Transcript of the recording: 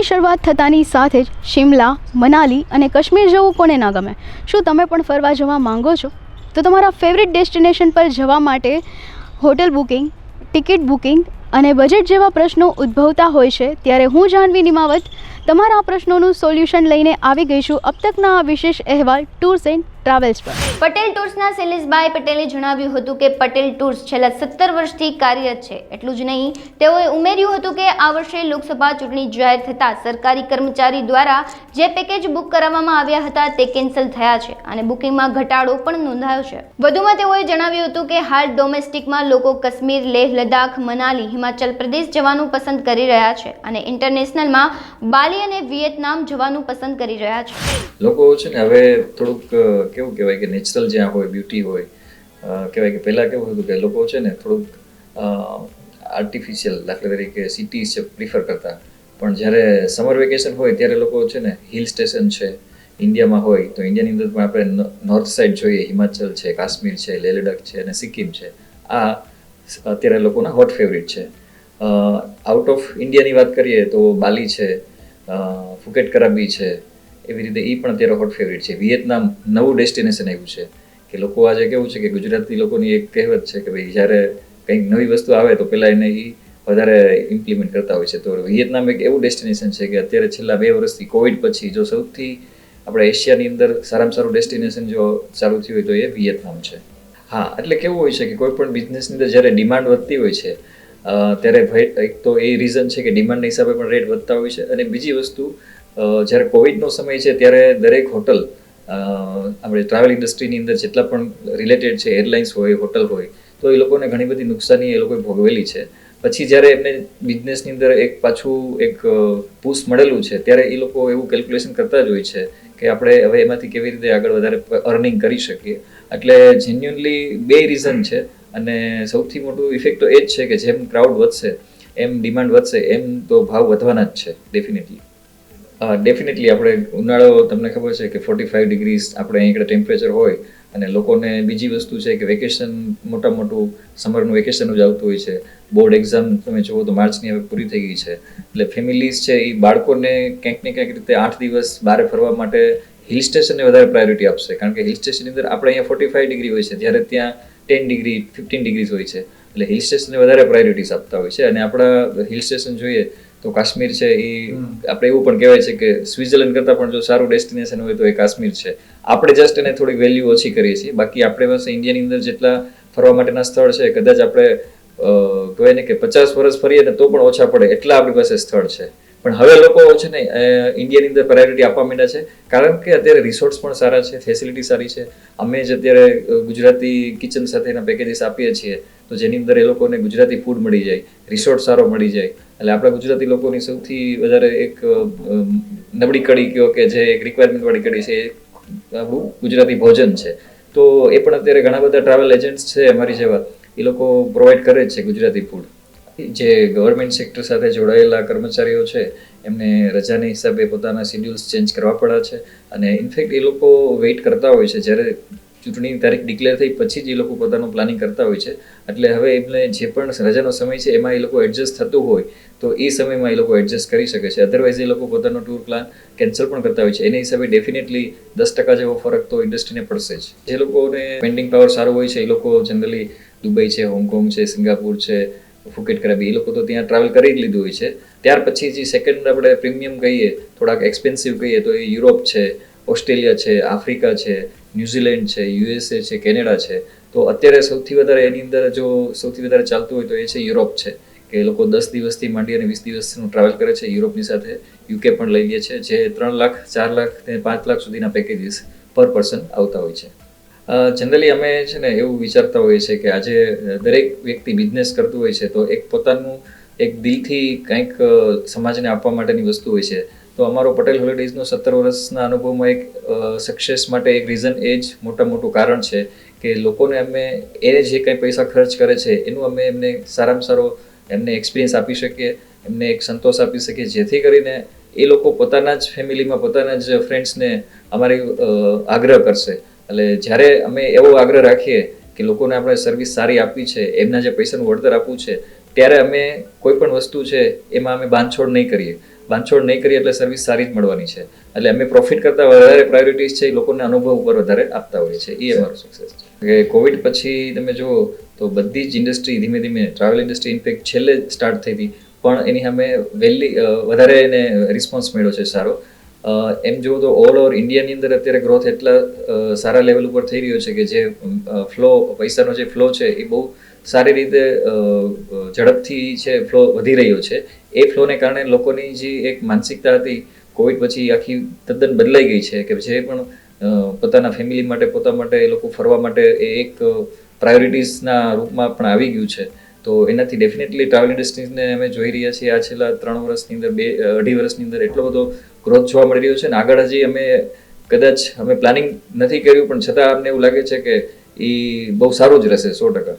ઉનાળાની શરૂઆત થતાની સાથે જ શિમલા, મનાલી અને કાશ્મીર જવું કોને ના ગમે? શું તમે પણ ફરવા જવા માંગો છો? તો તમારા ફેવરિટ ડેસ્ટિનેશન પર જવા માટે હોટલ બુકિંગ ટિકિટ બુકિંગ અને બજેટ જેવા પ્રશ્નો ઉદ્ભવતા હોય છે, ત્યારે હું જાનવી નિમાવત તમારા પ્રશ્નોનું સોલ્યુશન લઈને આવી ગઈ છું. અબ તકના આ વિશેષ અહેવાલ ટૂર્સ એન્ડ ટ્રાવેલ્સ પર. પટેલ ટૂર્સના શૈલેષભાઈ પટેલે જણાવ્યું હતું કે પટેલ ટૂર્સ છેલ્લા સત્તર વર્ષથી કાર્યરત છે. એટલું જ નહીં તેઓએ ઉમેર્યું હતું કે આ વર્ષે લોકસભા ચૂંટણી જાહેર થતાં સરકારી કર્મચારી દ્વારા જે પેકેજ બુક કરાવવામાં આવ્યા હતા તે કેન્સલ થયા છે અને બુકિંગમાં ઘટાડો પણ નોંધાયો છે. વધુમાં તેઓએ જણાવ્યું હતું કે હાલ ડોમેસ્ટિકમાં લોકો કાશ્મીર લેહ લદ્દાખ મનાલી હિમાચલ પ્રદેશ જવાનું પસંદ કરી રહ્યા છે અને ઇન્ટરનેશનલમાં બાલી અને વિયેતનામ જવાનું પસંદ કરી રહ્યા છે. લોકો છે ને હવે થોડુંક કેવું કહેવાય કે નેચરલ જ્યાં હોય બ્યુટી હોય કહેવાય કે પહેલાં કેવું હતું કે લોકો છે ને થોડુંક આર્ટિફિશિયલ દાખલા તરીકે સિટીઝ છે પ્રિફર કરતા. પણ જ્યારે સમર વેકેશન હોય ત્યારે લોકો છે ને હિલ સ્ટેશન છે ઇન્ડિયામાં હોય, તો ઇન્ડિયાની અંદર પણ આપણે નોર્થ સાઈડ જોઈએ હિમાચલ છે કાશ્મીર છે લેહ લડાખ છે અને સિક્કિમ છે. આ અત્યારે લોકોના હોટ ફેવરિટ છે. આઉટ ઓફ ઇન્ડિયાની વાત કરીએ તો બાલી છે ફુકેટ કરાબી છે એવી રીતે એ પણ અત્યારે હોટ ફેવરિટ છે. વિયેતનામ નવું ડેસ્ટિનેશન આવ્યું છે કે લોકો આજે કેવું છે કે ગુજરાતી લોકોની એક કહેવત છે કે ભાઈ જ્યારે કંઈક નવી વસ્તુ આવે તો પહેલાં એને એ વધારે ઇમ્પ્લિમેન્ટ કરતા હોય છે. તો વિયેતનામ એક એવું ડેસ્ટિનેશન છે કે અત્યારે છેલ્લા બે વર્ષથી કોવિડ પછી જો સૌથી આપણે એશિયાની અંદર સારામાં સારું ડેસ્ટિનેશન જો ચાલુ થયું હોય તો એ વિયેતનામ છે. હા, એટલે કેવું હોય છે કે કોઈ પણ બિઝનેસની અંદર જ્યારે ડિમાન્ડ વધતી હોય છે ત્યારે ભાઈ એક તો એ રીઝન છે કે ડિમાન્ડના હિસાબે પણ રેટ વધતા હોય છે અને બીજી વસ્તુ જ્યારે કોવિડનો સમય છે ત્યારે દરેક હોટલ આપણે ટ્રાવેલ ઇન્ડસ્ટ્રીની અંદર જેટલા પણ રિલેટેડ છે એરલાઇન્સ હોય હોટલ હોય, તો એ લોકોને ઘણી બધી નુકસાની એ લોકોએ ભોગવેલી છે. પછી જ્યારે એમને બિઝનેસની અંદર એક પાછું એક પુશ મળેલું છે, ત્યારે એ લોકો એવું કેલ્ક્યુલેશન કરતા જ હોય છે કે આપણે હવે એમાંથી કેવી રીતે આગળ વધારે અર્નિંગ કરી શકીએ. એટલે જેન્યુઅનલી બે રીઝન છે અને સૌથી મોટું ઇફેક્ટ તો એ જ છે કે જેમ ક્રાઉડ વધશે, એમ ડિમાન્ડ વધશે, એમ તો ભાવ વધવાના જ છે ડેફિનેટલી ડેફિનેટલી આપણે ઉનાળો, તમને ખબર છે કે ફોર્ટી ફાઇવ ડિગ્રીઝ આપણે અહીં ટેમ્પરેચર હોય અને લોકોને બીજી વસ્તુ છે કે વેકેશન મોટા મોટું સમરનું વેકેશન જ આવતું હોય છે. બોર્ડ એક્ઝામ તમે જુઓ તો માર્ચની હવે પૂરી થઈ ગઈ છે. એટલે ફેમિલીઝ છે એ બાળકોને ક્યાંક ને ક્યાંક રીતે આઠ દિવસ બહાર ફરવા માટે હિલ સ્ટેશનને વધારે પ્રાયોરિટી આપશે. કારણ કે હિલ સ્ટેશનની અંદર આપણે અહીંયા ફોર્ટી ફાઇવ ડિગ્રી હોય છે. જ્યારે ત્યાં ટેન ડિગ્રી ફિફ્ટીન ડિગ્રીઝ હોય છે. એટલે હિલ સ્ટેશનને વધારે પ્રાયોરિટીઝ આપતા હોય છે. અને આપણા હિલ સ્ટેશન જોઈએ તો કાશ્મીર છે એ આપણે એવું પણ કહેવાય છે કે સ્વિટ્ઝરલેન્ડ કરતાં પણ જો સારું ડેસ્ટિનેશન હોય તો એ કાશ્મીર છે. આપણે જસ્ટ એને થોડીક વેલ્યુ ઓછી કરીએ છીએ. બાકી આપણે પાસે ઇન્ડિયાની અંદર જેટલા ફરવા માટેના સ્થળ છે કદાચ આપણે કહેવાય ને કે પચાસ વર્ષ ફરીએ ને તો પણ ઓછા પડે એટલા આપણી પાસે સ્થળ છે. પણ હવે લોકો છે ને ઇન્ડિયાની અંદર પ્રાયોરિટી આપવા માંડ્યા છે. કારણ કે અત્યારે રિસોર્ટ્સ પણ સારા છે ફેસિલિટી સારી છે. અમે જ અત્યારે ગુજરાતી કિચન સાથેના પેકેજીસ આપીએ છીએ. તો જેની અંદર એ લોકોને ગુજરાતી ફૂડ મળી જાય રિસોર્ટ સારો મળી જાય. એટલે આપણા ગુજરાતી લોકોની સૌથી વધારે એક નબળી કડી કયો કે જે એક રિક્વાયરમેન્ટ વાળી કડી છે, એ ગુજરાતી ભોજન છે. તો એ પણ અત્યારે ઘણા બધા ટ્રાવેલ એજન્ટ્સ છે, અમારી જેવા, એ લોકો પ્રોવાઈડ કરે છે ગુજરાતી ફૂડ જે ગવર્મેન્ટ સેક્ટર સાથે જોડાયેલા કર્મચારીઓ છે, એમને રજાના હિસાબે પોતાના શેડ્યુલ્સ ચેન્જ કરવા પડ્યા છે. અને ઇનફેક્ટ એ લોકો વેઇટ કરતા હોય છે, જ્યારે ચૂંટણીની તારીખ ડિક્લેર થઈ પછી જ એ લોકો પોતાનું પ્લાનિંગ કરતા હોય છે. એટલે હવે એમને જે પણ રજાનો સમય છે, એમાં એ લોકો એડજસ્ટ થતું હોય તો એ સમયમાં એ લોકો એડજસ્ટ કરી શકે છે. અધરવાઇઝ એ લોકો પોતાનો ટૂર પ્લાન કેન્સલ પણ કરતા હોય છે. એના હિસાબે ડેફિનેટલી દસ ટકા જેવો ફરક તો ઇન્ડસ્ટ્રીને પડશે જ. જે લોકોને પેન્ડિંગ પાવર સારો હોય છે, એ લોકો જનરલી દુબઈ છે હોંગકોંગ છે સિંગાપુર છે ફુકેટ કરાબી એ લોકો તો ત્યાં ટ્રાવેલ કરી જ લીધું હોય છે. ત્યાર પછી જે સેકન્ડ આપણે પ્રીમિયમ કહીએ, થોડાક એક્સપેન્સિવ કહીએ, તો એ યુરોપ છે, ઓસ્ટ્રેલિયા છે, આફ્રિકા છે ન્યુઝીલેન્ડ છે યુએસએ છે કેનેડા છે. તો અત્યારે સૌથી વધારે એની અંદર જો સૌથી વધારે ચાલતું હોય તો એ છે યુરોપ છે. કે એ લોકો દસ દિવસથી માંડી અને વીસ દિવસનું ટ્રાવેલ કરે છે યુરોપની સાથે. યુકે પણ લઈ લે છે, જે ત્રણ લાખ, ચાર લાખ ને પાંચ લાખ સુધીના પેકેજીસ પર પર્સન આવતા હોય છે. જનરલી અમે છે ને એવું વિચારતા હોઈએ છીએ કે આજે દરેક વ્યક્તિ બિઝનેસ કરતું હોય છે, તો એક પોતાનું એક દિલથી કંઈક સમાજને આપવા માટેની વસ્તુ હોય છે. તો અમારો પટેલ હોલિડેઝનો સત્તર વર્ષના અનુભવમાં એક સક્સેસ માટે એક રીઝન એ જ મોટા મોટું કારણ છે કે લોકોને અમે એને જે કંઈ પૈસા ખર્ચ કરે છે, એનું અમે એમને સારામાં સારો એમને એક્સપિરિયન્સ આપી શકીએ, એમને એક સંતોષ આપી શકીએ. જેથી કરીને એ લોકો પોતાના જ ફેમિલીમાં, પોતાના જ ફ્રેન્ડ્સને અમારી આગ્રહ કરશે. એટલે જ્યારે અમે એવો આગ્રહ રાખીએ કે લોકોને આપણે સર્વિસ સારી આપવી છે, એમના જે પૈસાનું વળતર આપવું છે, ત્યારે અમે કોઈ પણ વસ્તુ છે, એમાં અમે બાંધછોડ નહીં કરીએ. બાંધછોડ નહીં કરીએ એટલે સર્વિસ સારી જ મળવાની છે. એટલે અમે પ્રોફિટ કરતાં વધારે પ્રાયોરિટીઝ છે એ લોકોને અનુભવ ઉપર વધારે આપતા હોઈએ છીએ. એ અમારો સક્સેસ છે. કે કોવિડ પછી તમે જુઓ તો બધી જ ઇન્ડસ્ટ્રી ધીમે ધીમે ટ્રાવેલ ઇન્ડસ્ટ્રી ઇન્ફેક્ટ છેલ્લે સ્ટાર્ટ થઈ હતી. પણ એની સામે વહેલી વધારે એને રિસ્પોન્સ મળ્યો છે સારો. એમ જુઓ તો ઓલ ઓવર ઇન્ડિયાની અંદર અત્યારે ગ્રોથ એટલા સારા લેવલ ઉપર થઈ રહ્યો છે કે જે ફ્લો પૈસાનો જે ફ્લો છે એ બહુ સારી રીતે ઝડપથી છે ફ્લો વધી રહ્યો છે. એ ફ્લોને કારણે લોકોની જે એક માનસિકતા હતી કોવિડ પછી આખી તદ્દન બદલાઈ ગઈ છે કે જે પણ પોતાના ફેમિલી માટે, પોતા માટે, એ લોકો ફરવા માટે એ એક પ્રાયોરિટીઝના રૂપમાં પણ આવી ગયું છે. તો એનાથી ડેફિનેટલી ટ્રાવેલ ઇન્ડસ્ટ્રીઝને અમે જોઈ રહ્યા છીએ. આ છેલ્લા ત્રણ વર્ષની અંદર, બે, અઢી વર્ષની અંદર એટલો બધો ગ્રોથ જોવા મળી રહ્યો છે ને આગળ હજી અમે કદાચ અમે પ્લાનિંગ નથી કર્યું, પણ છતાં અમને એવું લાગે છે કે એ બહુ સારું જ રહેશે, સો ટકા.